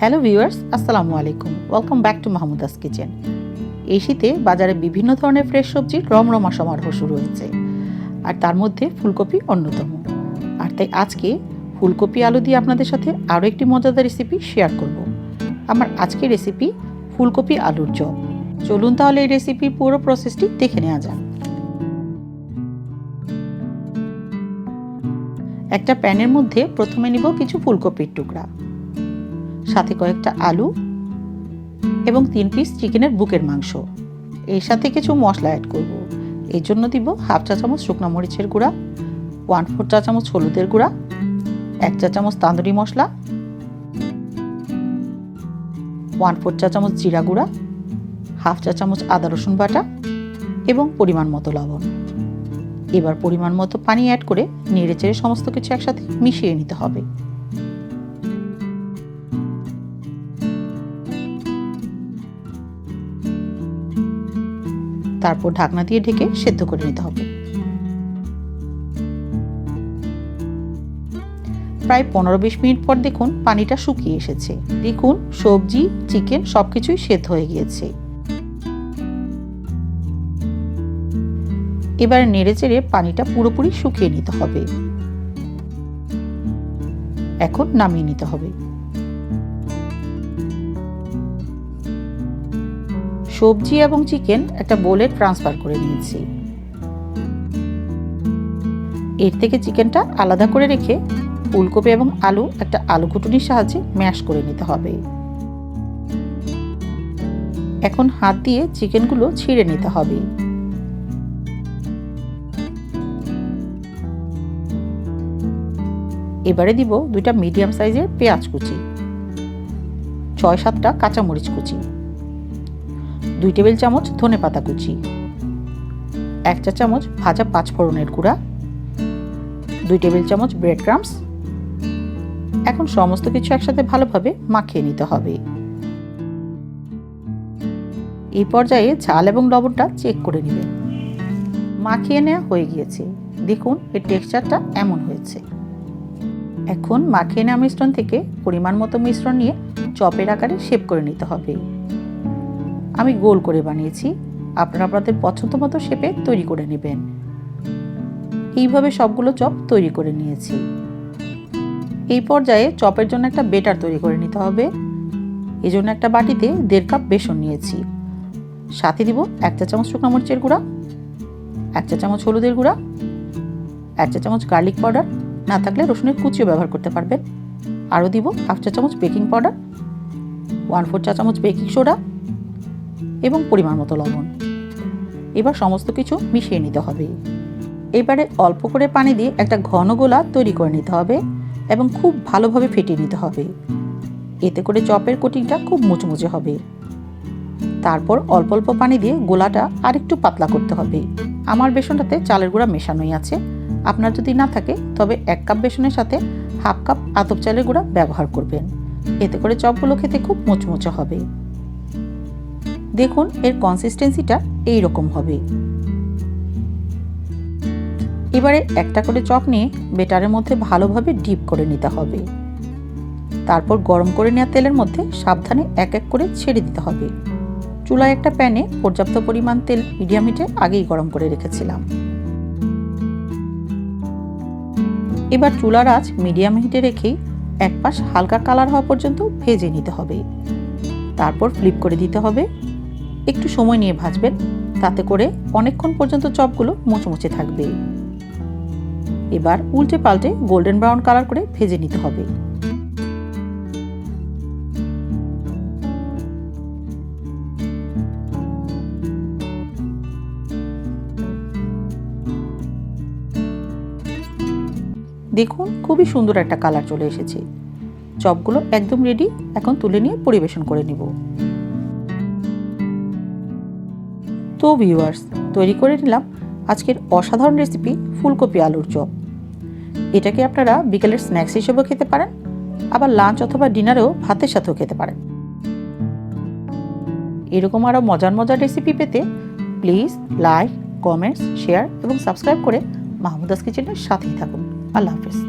Hello viewers আসসালামু আলাইকুম। Welcome back to Mahmuda's kitchen এই শীতে বাজারে বিভিন্ন ধরনের ফ্রেশ সবজির রমরমা সমারোহ শুরু হয়েছে। আর তার মধ্যে ফুলকপি অন্যতম। আর তাই আজকে ফুলকপি আলু দিয়ে আপনাদের সাথে আরও একটি মজাদার রেসিপি শেয়ার করব। আমার আজকের রেসিপি ফুলকপি আলুর চপ। চলুন তাহলে এই রেসিপির পুরো প্রসেসটি দেখে নেওয়া যাক। একটা প্যানের মধ্যে প্রথমে নিব কিছু ফুলকপির টুকরা। সাথে কয়েকটা আলু এবং তিন পিস চিকেনের বুকের মাংস। এর সাথে কিছু মশলা অ্যাড করব। এর জন্য দিব হাফ চা চামচ শুকনো মরিচের গুঁড়া ওয়ান ফোর চা চামচ হলুদের গুঁড়া, এক চা চামচ তান্দুরি মশলা ওয়ান ফোর চা চামচ জিরা গুঁড়া হাফ চা চামচ আদা রসুন বাটা এবং পরিমাণ মতো লবণ। এবার পরিমাণ মতো পানি অ্যাড করে নেড়ে চেড়ে সমস্ত কিছু একসাথে মিশিয়ে নিতে হবে। তারপর ঢাকনা দিয়ে ঢেকে সেদ্ধ করে নিতে হবে। প্রায় পনেরো বিশ মিনিট পর দেখুন পানিটা শুকিয়ে এসেছে। দেখুন সবজি, চিকেন সব কিছুই সেদ্ধ হয়ে গিয়েছে। এবার নেড়ে চেড়ে পানিটা পুরোপুরি শুকিয়ে নিতে হবে। এখন নামিয়ে নিতে হবে। সবজি এবং চিকেন একটা বোলে ট্রান্সফার করে নিয়েছি। এর থেকে চিকেনটা আলাদা করে রেখে ফুলকপি এবং আলু একটা আলু কুটুনির সাহায্যে ম্যাশ করে নিতে হবে। এখন হাত দিয়ে চিকেনগুলো ছিঁড়ে নিতে হবে। এবারে দিব দুইটা মিডিয়াম সাইজের পেঁয়াজ কুচি, ছয় সাতটা কাঁচামরিচ কুচি। দুই টেবিল চামচ ধনে পাতা কুচি, এক চা চামচ ভাজা পাঁচফোড়নের গুঁড়া, দুই টেবিল চামচ ব্রেড ক্রামস এখন সমস্ত কিছু একসাথে ভালোভাবে মাখিয়ে নিতে হবে। এই পর্যায়ে ঝাল এবং লবণটা চেক করে নেবেন। মাখিয়ে নেওয়া হয়ে গিয়েছে। দেখুন, এর টেক্সচারটা এমন হয়েছে। এখন মাখিয়ে নেওয়া মিশ্রণ থেকে পরিমাণ মতো মিশ্রণ নিয়ে চপের আকারে শেপ করে নিতে হবে। আমি গোল করে বানিয়েছি। আপনারা আপনাদের পছন্দ মতো শেপে তৈরি করে নেবেন। এইভাবে সবগুলো চপ তৈরি করে নিয়েছি। এই পর্যায়ে চপের জন্য একটা বেটার তৈরি করে নিতে হবে। এই জন্য একটা বাটিতে দেড় কাপ বেসন নিয়েছি। সাথে দিব এক চা চামচ শুকনো মরিচের গুঁড়া, এক চা চামচ হলুদের গুঁড়া, এক চা চামচ গার্লিক পাউডার। না থাকলে রসুনের কুচিও ব্যবহার করতে পারবেন। আরও দিব হাফ চা চামচ বেকিং পাউডার, ওয়ান ফোর চা চামচ বেকিং সোডা এবং পরিমাণ মতো লবণ। এবার সমস্ত কিছু মিশিয়ে নিতে হবে। এবারে অল্প করে পানি দিয়ে একটা ঘন গোলা তৈরি করে নিতে হবে এবং খুব ভালোভাবে ফেটিয়ে নিতে হবে। এতে করে চপের কোটিংটা খুব মুচমুচে হবে। তারপর অল্প অল্প পানি দিয়ে গোলাটা আরেকটু পাতলা করতে হবে। আমার বেসনটাতে চালের গুঁড়া মেশানোই আছে। আপনার যদি না থাকে, তবে এক কাপ বেসনের সাথে হাফ কাপ আতপ চালের গুঁড়া ব্যবহার করবেন। এতে করে চপগুলো খেতে খুব মুচমুচে হবে। দেখুন, এর কনসিস্টেন্সিটা এই রকম হবে। এবারে একটা করে চপ নিয়ে বেটারের মধ্যে ভালোভাবে ডিপ করে নিতে হবে। তারপর গরম করে নেওয়া তেলের মধ্যে সাবধানে এক এক করে ছেড়ে দিতে হবে। চুলায় একটা প্যানে পর্যাপ্ত পরিমাণ তেল মিডিয়াম হিটে আগেই গরম করে রেখেছিলাম। এবার চুলার আঁচ মিডিয়াম হিটে রেখেই এক পাশ হালকা কালার হওয়া পর্যন্ত ভেজে নিতে হবে। তারপর ফ্লিপ করে দিতে হবে। একটু সময় নিয়ে ভাজবেন, তাতে করে অনেকক্ষণ পর্যন্ত চপগুলো মুচমুচে থাকবে। এবার উল্টে পাল্টে গোল্ডেন ব্রাউন কালার করে ভেজে নিতে হবে। দেখুন, খুবই সুন্দর একটা কালার চলে এসেছে। চপগুলো একদম রেডি এখন তুলে নিয়ে পরিবেশন করে নিব। তো ভিউয়ার্স তৈরি করে নিলাম আজকের অসাধারণ রেসিপি ফুলকপি আলুর চপ। এটাকে আপনারা বিকেলের স্ন্যাক্স হিসেবেও খেতে পারেন, আবার লাঞ্চ অথবা ডিনারেও ভাতের সাথেও খেতে পারেন। এরকম আরও মজার মজার রেসিপি পেতে প্লিজ লাইক কমেন্টস শেয়ার এবং সাবস্ক্রাইব করে মাহমুদাস কিচেনের সাথেই থাকুন। আল্লাহ হাফিজ।